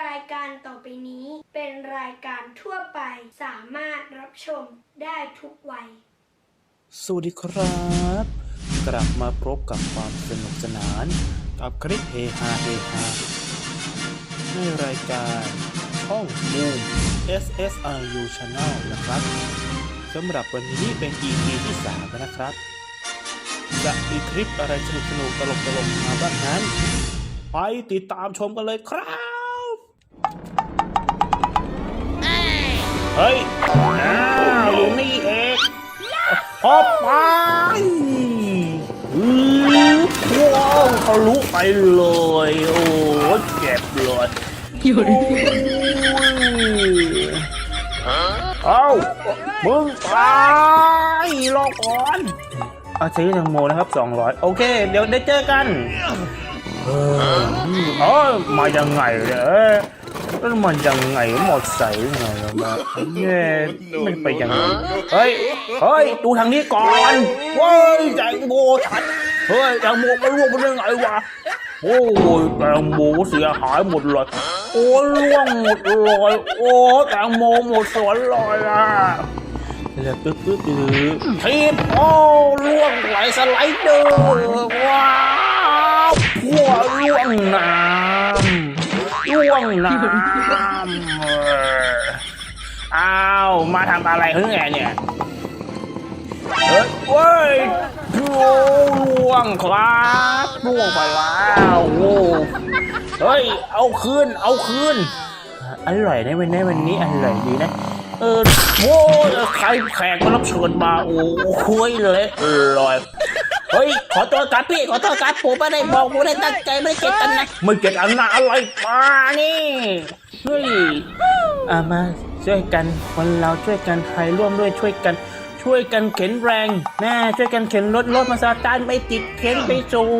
รายการต่อไปนี้เป็นรายการทั่วไปสามารถรับชมได้ทุกวัย สวัสดีครับ กลับมาพบกับความสนุกสนาน กับคลิปเฮฮาเฮฮาในรายการช่องมูม SSRU Channel นะครับสำหรับวันนี้เป็น EP ที่3นะครับ จะมีคลิปอะไรสนุกสนุกๆตลกตลกๆมาบ้างนั้น ไปติดตามชมกันเลยครับ เฮ้ยอ้าวอยู่นี่เองออกไปอื้อว้าวทะลุไปเลย โอ้เจ็บเลยโอ้ยเอ้ามึงตายรอก่อนเอาซื้อแตงโมนะครับ 200 โอเค เดี๋ยวได้เจอกัน เออมายังไงเนี่ยเอ้ย แล้วมันยังไงหมดใส่ยังไงวะเนี่ยมันไปยังไงเฮ้ยเฮ้ยดูทางนี้ก่อนเว้ยแตงโมฉันเฮ้ยแตงโมมันร่วงไปได้ไงวะโอ้ยแตงโมเสียหายหมดเลยโอ้ยร่วงหมดเลยโอ้แตงโมหมดสวนเลยอะแล้วตึ๊ดตึ๊ดตึ๊ดทีบโอ้ร่วงไหลสไลเดอร์ว้าวพัวร่วงน้ำ ร่วงน้ำเอออ้าวมาทำอะไรเฮ้ยเนี่ยเฮ้ยเว้ยล่วงครับล่วงไปแล้วโอ้เฮ้ยเอาคืนเอาคืนอร่อยนวันนี้วันนี้อร่อยดีนะเออโว้ใครแขกมารับเชิญมาโอ้โหเละลอย เฮ้ย ขอตัวกลับพี่ ขอตัวกลับผมไม่ได้บอกผมไม่ได้ตั้งใจไม่ได้เก็บกันนะไม่เก็บอันนะอะไรมานี่เฮ้ยอามาช่วยกันคนเราช่วยกันใครร่วมด้วยช่วยกัน ช่วยกันเข็นแรงแน่ช่วยกันเข็นรถรถมาสตาร์ทไม่ติดเข็นไปสู่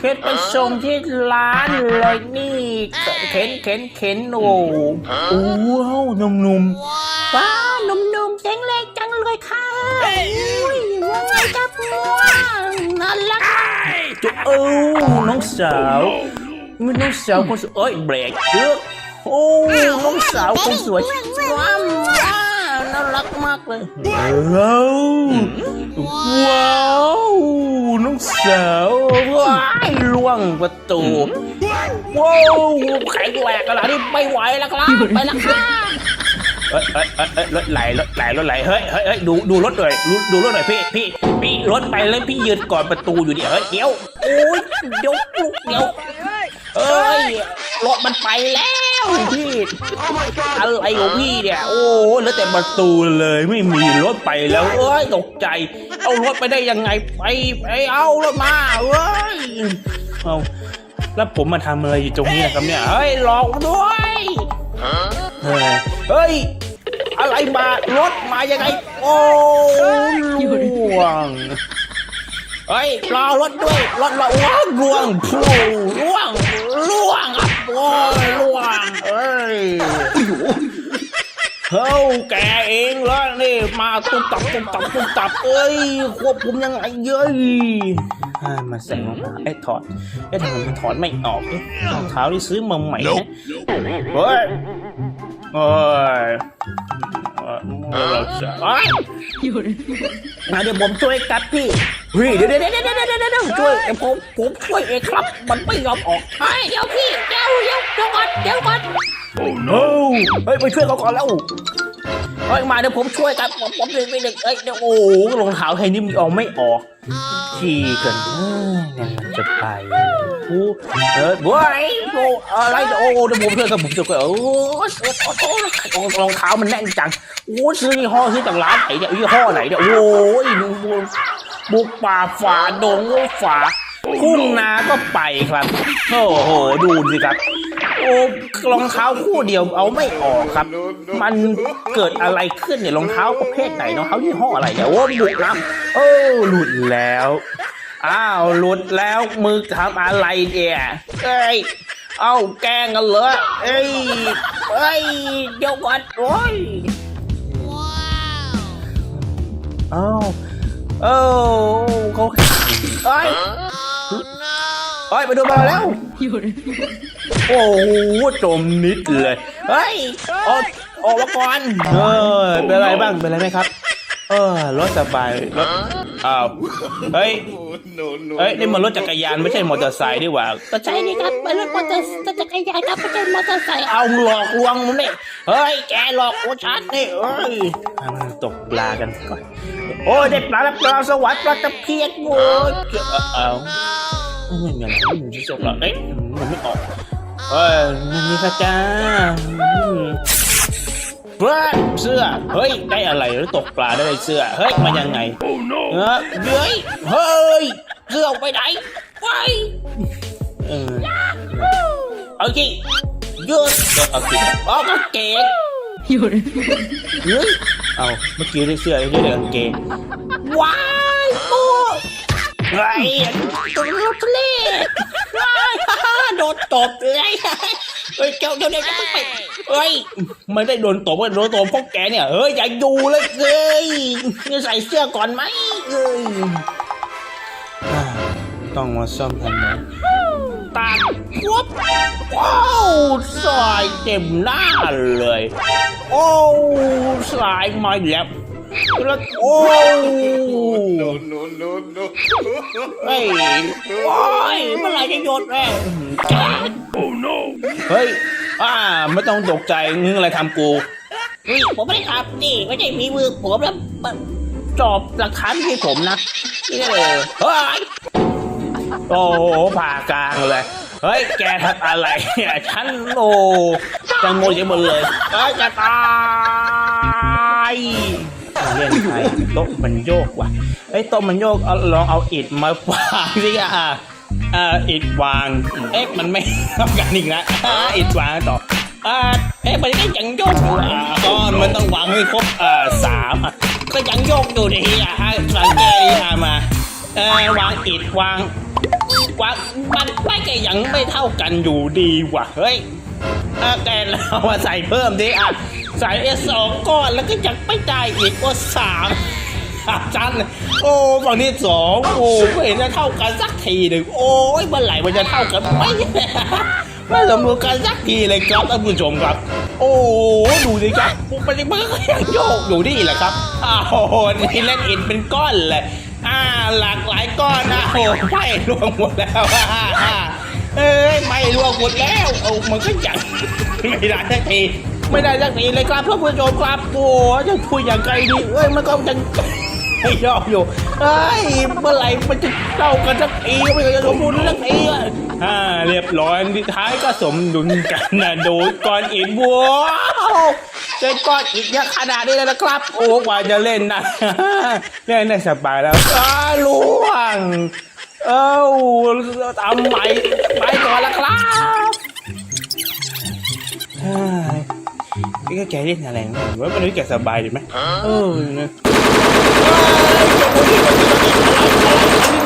เข็นไปส่งที่ร้านเลยนี่ เข็นเข็นเข็นโอ้โอ้ว้าวหนุ่มหนุ่มๆ จุเอ้าน้องสาวมีน้องสาวคนสวยเอ้ยเบรกเยอะโอ้น้องสาวคนสวยว้าวน่ารักมากเลยว้าวว้าวน้องสาวว้ายล่วงประตูว้าวแข็งแหลกขนาดนี้ไม่ไหวแล้วครับไปแล้วครับ เอ้ยเอ้ยเอ้ยเอ้ยรถไหลรถไหลรถไหลเฮ้ยเฮ้ยเฮ้ยดูดูรถหน่อยดูดูรถหน่อยพี่พี่พี่รถไปแล้วพี่ยืนก่อนประตูอยู่ดิเฮ้ยเดี๋ยวโอ้ยเดี๋ยวลูกเดี๋ยวเอ้ยรถมันไปแล้วพี่อะไรของพี่เนี่ยโอ้เหลือแต่ประตูเลยไม่มีรถไปแล้วเอ้ยตกใจ เอารถไปได้ยังไงไปไปเอารถมาเอ้ยเอาแล้วผมมาทำอะไรอยู่ตรงนี้นะครับเนี่ยเฮ้ยหลอกด้วยเฮ้ย อะไรมารถมายังไง โอ้ล่วงเฮ้ยรอรถด้วยรถรอว้าวล่วงพูล่วงล่วงครับโอ้ยล่วงเอ้ยเฮ้ยแกเองแล้วนี่มาตุ้มตับตุ้มตับตุ้มตับเอ้ยควบคุมยังไงเย้ยอ่ามาใส่รองเท้าไอ้ยถอดไอ้ยทำไมมันถอดไม่ออกเอ๊ะรองเท้าที่ซื้อมาใหม่นะเฮ้ยเฮ้ย เอ่อเราจะอ้ยมาเดี๋ยวผมช่วยกัดพี่เฮ้ยเดี๋ยวเดี๋ยวเดี๋ยวเดี๋ยวเดี๋ยวเดี๋ยวช่วยเดี๋ยวผมผมช่วยเองครับ มันไม่ยอมออกเฮ้ยเดี๋ยวพี่เดี๋ยวเดี๋ยวเดี๋ยวก่อนเดี๋ยวก่อน โอ้ no เฮ้ยไปช่วยเขาก่อนแล้วเฮ้ยมาเดี๋ยวผมช่วยกันผมผมเด็กไม่เด็กเอ้ยเดี๋ยวโอ้โหรองเท้าไทยนี่มันออกไม่ออก ขี่กันเอ้ยเนี่ยมันจะไปโอ้เออเว้ยโอ้อะไรโอ้เดี๋ยวผมช่วยกันผมช่วยกันโอ้โอ้โอ้รองเท้ามันแน่นจังโอ้ซื้อยี่ห้อซื้อจากร้านไหนเนี่ยยี่ห้อไหนเนี่ยโอ้ยดูดูบุกป่าฝ่าดงฝ่าทุ่งนาก็ไปครับโอ้โหดูสิครับโอ้รองเท้าคู่เดียวเอาไม่ออกครับ มันเกิดอะไรขึ้นเนี่ยรองเท้าประเภทไหนรองเท้ายี่ห้ออะไรเนี่ยโอ้บุกน้ำ อ้หลุดแล้ว อ้าวหลุดแล้วมือทำอะไรเนี่ยเอ้ยเอาแกล้งกันเหรอเอ้ยเอ้ยเดี๋ยวก่อนโอ้ยเอ้าเอ้าเขาเอ้ยเฮ้ยไปดูมาแล้วโอ้โหจมนิดเลยเฮ้ยออกออกมาก่อนเออเป็นไรบ้างเป็นไรไหมครับ เออรถสบายรถอ้าวเฮ้ย เฮ้ยนี่มันรถจักรยานไม่ใช่มอเตอร์ไซค์ดีกว่าก็ใช่นี่ครับเป็นรถมอเตอร์จักรยานครับไม่ใช่มอเตอร์ไซค์เอาเอาหลอกลวงมึงนี่เฮ้ยแกหลอกกูชัดนี่เอ้ยเอามาตกปลากันก่อนโอ้ยได้ปลาแล้วปลาสวัสดิ์ปลาตะเพียนโว้ยเอาเอาไม่มีอะไรไม่มีจบหรอกเอ๊ะมันไม่ออกเฮ้ยมันมีค่ะจ้าอืม เพื่อนเสื้อ เฮ้ย ได้อะไรหรือตกปลาได้เสื้อ เฮ้ยมายังไงเออเฮ้ย เฮ้ย เสื้อไปไหน ไปเออเอาจริงยืดเอาจริงอ๋อกางเกงเฮ้ยเอาเมื่อกี้ได้เสื้อได้กางเกงว้ายโอ้ ไอ้ตัวรถเล่ว้ายฮ่าฮ่าโดนตบเลยเฮ้ยเจ้าเดี๋ยวเดี๋ยจะไปเฮ้ยไม่ได้โดนตบว่โดนตบพวกแกเนี่ยเฮ้ยอย่าอยู่เลยเฮ้ยนี่ใส่เสื้อก่อนไหมเฮ้ยต้องมาซ่อมทันไหมตากวับว้าวสายเต็มหน้าเลย โอ้สายมาอีกแล้วแล้วโอ้ เฮ้ยโอ้ยเมื่อไหร่จะหยุดแม่เฮ้ยอ่าไม่ต้องตกใจนึกอะไรทำกูเฮ้ยผมไม่ได้ขับนี่ไม่ใช่มีมือผมแล้วมันจอบหลักฐานที่ผมนะนี่เลยเฮ้ยโอ้โหผ่ากลางเลยเฮ้ย แกทำอะไรเนี่ยฉันโอ้จะงงไปหมดเลยเอ้ยจะตายเล่นไทยโต๊ะมันโยกว่ะ ไอ้ต๊ะมันโยกเอาลองเอาอิฐมาวางสิอะอ่าอิฐวาง เอ๊ะมันไม่ทำกันอีกนะอ่าอิฐวางต่ออ่าเอ๊ะมันก็ยังโยกอยู่อะก็มันต้องวางให้ครบอ่าสามอะก็ยังโยกอยู่ดีอะสังเกตดีอะมาเออวางอิฐวางว่ามันไม่ก็ยังไม่เท่ากันอยู่ดีว่ะเฮ้ยถ้าแกเรามาใส่เพิ่มดิอะใส่เอสองก้อนแล้วก็ยังไม่ได้อีกว่าสาม สามชั้นโอ้ฝั่งนี้สองโอ้ไม่เห็นจะเท่ากันสักทีหนึ่งโอ้ยเมื่อไหร่มันจะเท่ากันไม่ไม่สมดุลกันสักทีเลยครับท่านผู้ชมครับ โอ้ดูสิครับมันมันก็ยังโยกอยู่นี่แหละครับอ้าวนี่เล่นอินเป็นก้อนเลยอ่าหลากหลายก้อนนะโอ้ไม่รวมหมดแล้วอ่าเอ้ยไม่รวมหมดแล้ว เอามันก็ยังไม่ได้สักทีไม่ได้สักทีเลยครับท่านผู้ชมครับโอ้จะพูดอย่างไรดีเอ้ยมันก็ยัง ไม่ยอมอยู่เอ้ยเมื่อไหร่มันจะเข้ากันสักทีไม่เคยจะสมบูรณ์สักทีอะอ่าเรียบร้อยที่ท้ายก็สมดุลกันนะดูก่อนอินบัวเป็นก้อนอินเยอะขนาดนี้เลยนะครับ โอ้กว่าจะเล่นนะเล่นได้สบายแล้วอ้าล่วง เอ้าทำใหม่ไปก่อนละครับ พี่ก็แกเล่นอะไรนะว่ามันนี้แกสบายดีไหมเออนะ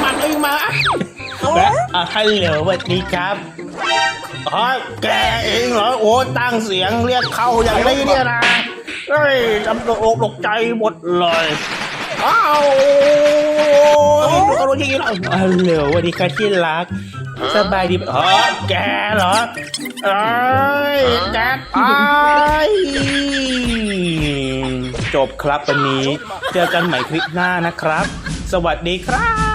มันเองมาและอะฮัลโหลสวัสดีครับอ๋อแกเองเหรอ โอ้ตั้งเสียงเรียกเข้าอย่างนี้เนี่ยนะ เฮ้ยจำตกอกตกใจหมดเลยอ้าวดูเขารู้ที่แล้วฮัลโหลสวัสดีครับที่รัก สบายดีอ๋อแกเหรอเอ้ยแกตายจบครับวันนี้ เจอกันใหม่คลิปหน้านะครับ สวัสดีครับ